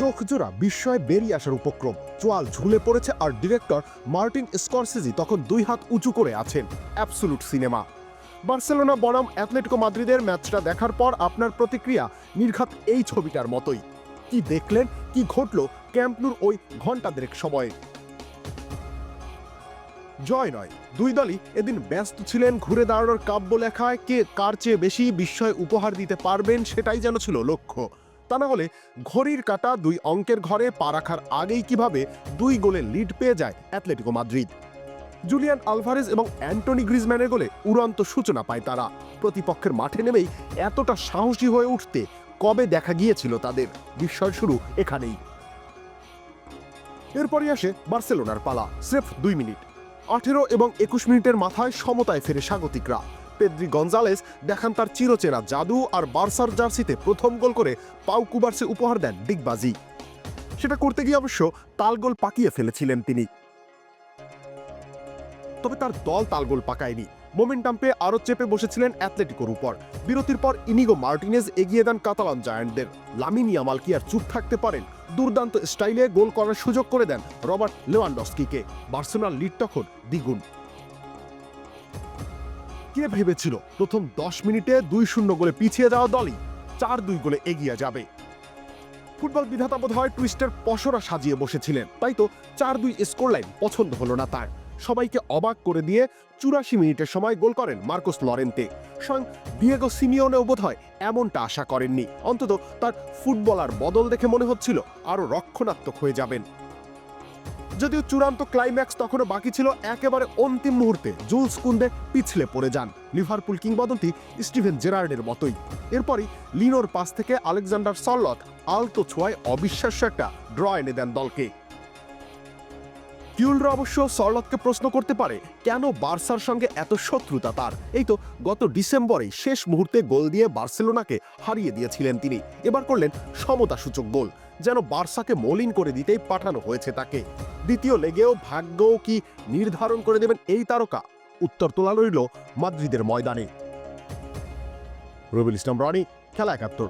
চোখজোড়া বিস্ময়ে বেরিয়ে আসার উপক্রম। চোয়াল ঝুলে পড়েছে আর ডিরেক্টর মার্টিন স্করসেজি তখন দুই হাত উঁচু করে আছেন। Absolute cinema. বার্সেলোনা, বনাম অ্যাথলেটিকো মাদ্রিদের ম্যাচটা দেখার পর আপনার প্রতিক্রিয়া নির্ঘাত এই ছবিটার মতোই। কি দেখলেন, কি ঘটলো ক্যাম্পনুর ওই ঘণ্টা দেড়েক সময়ে। জয় নয়, দুই দলই এদিন ব্যস্ত ছিলেন ঘুরে দাঁড়ানোর কাব্য লেখায় কে কার চেয়ে বেশি বিস্ময় উপহার দিতে পারবেন সেটাই যেন ছিল লক্ষ্য। তা না হলে ঘড়ির কাটা দুই অঙ্কের ঘরে পা রাখার আগেই কীভাবে দুই গোলে লিড পেয়ে যায় অ্যাথলেটিকো মাদ্রিদ। জুলিয়ান আলভারেজ এবং অ্যান্টনি গ্রিজম্যানের গোলে উড়ন্ত সূচনা পায় তারা। প্রতিপক্ষের মাঠে নেমেই এতটা সাহসী হয়ে উঠতে কবে দেখা গিয়েছিল তাদের? বিস্ময় শুরু এখানেই। এরপরই আসে বার্সেলোনার পালা, স্রেফ দুই মিনিট। আঠেরো এবং একুশ মিনিটের মাথায় সমতায় ফেরে স্বাগতিকরা। পেদ্রি গঞ্জালেস দেখান তার চিরচেনা জাদু আর বার্সার জার্সিতে প্রথম গোল করে পাউ কুবার্সে উপহার দেন ডিগবাজি। সেটা করতে গিয়ে অবশ্য তালগোল পাকিয়ে ফেলেছিলেন তিনি। তবে তার দল তালগোল পাকায়নি। মোমেন্টাম পেয়ে আরও চেপে বসেছিলেন অ্যাথলেটিকোর উপর। বিরতির পর ইনিগো মার্টিনেজ এগিয়ে দেন কাতালান জায়ান্টদের। লামিন ইয়ামাল কি আর চুপ থাকতে পারেন? দুর্দান্ত স্টাইলে গোল করার সুযোগ করে দেন রবার্ট লেওয়ান্ডস্কিকে। বার্সেলোনার লিড তখন দ্বিগুণ। কে ভেবেছিল প্রথম দশ মিনিটে দুই শূন্য গোলে পিছিয়ে যাওয়া দলই চার দুই গোলে এগিয়ে যাবে? ফুটবল বিধাতা বোধ হয় টুইস্টের পসরা সাজিয়ে বসেছিলেন। তাই তো চার দুই স্কোর লাইন পছন্দ হলো না তার। সবাইকে অবাক করে দিয়ে চুরাশি মিনিটের সময় গোল করেন মার্কোস লরেন্তে। স্বয়ং ডিয়েগো সিমিওনেও বোধ হয় এমনটা আশা করেননি। অন্তত তার ফুটবলার বদল দেখে মনে হচ্ছিল আরও রক্ষণাত্মক হয়ে যাবেন। যদিও চূড়ান্ত ক্লাইম্যাক্স তখনও বাকি ছিল একেবারে অন্তিম মুহূর্তে। জুলস কুন্দে পিছলে পড়ে যান লিভারপুল কিংবদন্তি স্টিভেন জেরার্ডের মতোই। এরপরই লিনোর পাস থেকে আলেকজান্ডার সল্লত আলতো ছোঁয়ায় অবিশ্বাস্য একটা ড্র এনে দেন দলকে। পিউলরা অবশ্য সরলতকে প্রশ্ন করতে পারে, কেন বার্সার সঙ্গে এত শত্রুতা তার? এই তো গত ডিসেম্বরে শেষ মুহূর্তে গোল দিয়ে বার্সেলোনাকে হারিয়ে দিয়েছিলেন তিনি। এবার করলেন সমতা সূচক গোল, যেন বার্সাকে মলিন করে দিতেই পাঠানো হয়েছে তাকে। দ্বিতীয় লেগেও ভাগ্যও কি নির্ধারণ করে দেবেন এই তারকা? উত্তর তোলা রইল মাদ্রিদের ময়দানে। রবিল ইসলাম, রনি, খেলা একাত্তর।